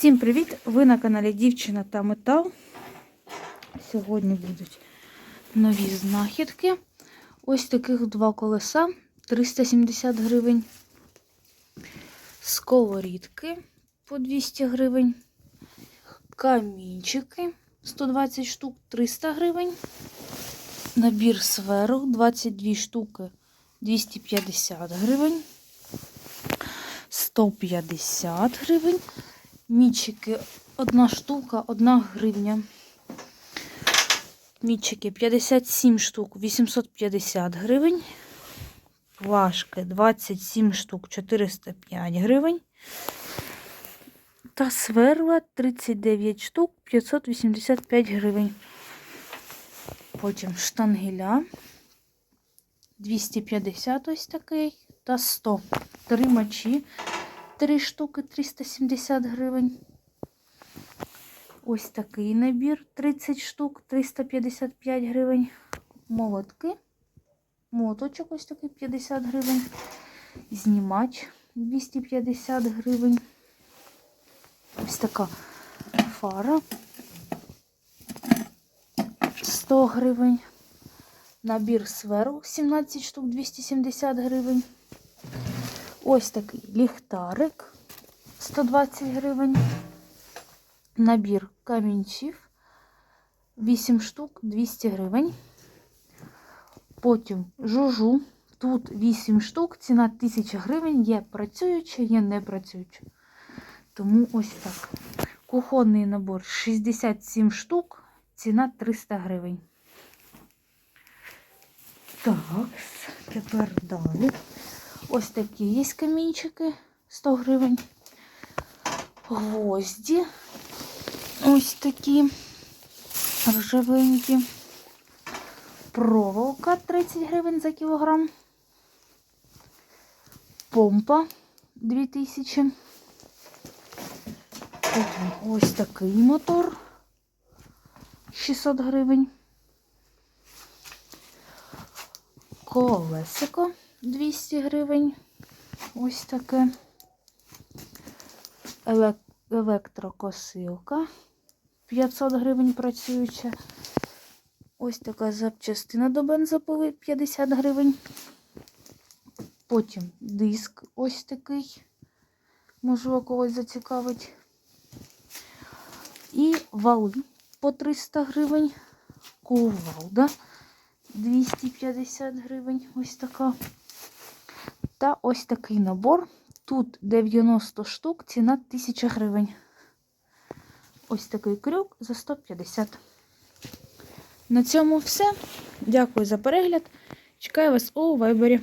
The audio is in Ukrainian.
Всім привіт! Ви на каналі Дівчина та Метал. Сьогодні будуть нові знахідки. Ось таких два колеса 370 гривень. Сковорідки по 200 гривень. Камінчики 120 штук 300 гривень. Набір сверу 22 штуки 250 гривень. 150 гривень. Мічики одна штука, одна гривня. Мічики 57 штук, 850 гривень. Плашки 27 штук, 405 гривень. Та сверла 39 штук, 585 гривень. Потім штангеля 250 ось такий та 100. Три мочі. Три штуки 370 гривень. Ось такий набір 30 штук 355 гривень. Молотки. Моточок ось такий 50 гривень. Знімач 250 гривень. Ось така фара 100 гривень. Набір сверл 17 штук 270 гривень. Ось такий ліхтарик 120 гривень. Набір камінців 8 штук 200 гривень. Потім жужу. Тут 8 штук, ціна 1000 гривень. Є працююча, є не працююча. Тому ось так. Кухонний набор 67 штук, ціна 300 гривень. Так, тепер далі. Ось такі є камінчики 100 гривень. Гвозді. Ось такі ржавенькі. Проволока 30 гривень за кілограм. Помпа 2000. Ось такий мотор 600 гривень. Колесико 200 гривень. Ось таке. Елек- Електрокосилка 500 гривень працююча. Ось така запчастина до бензопили 50 гривень. Потім диск ось такий. Можливо, когось зацікавить. І вали по 300 гривень. Кувалда 250 гривень. Ось така. Та ось такий набор. Тут 90 штук, ціна 1000 гривень. Ось такий крюк за 150. На цьому все. Дякую за перегляд. Чекаю вас у вайбері.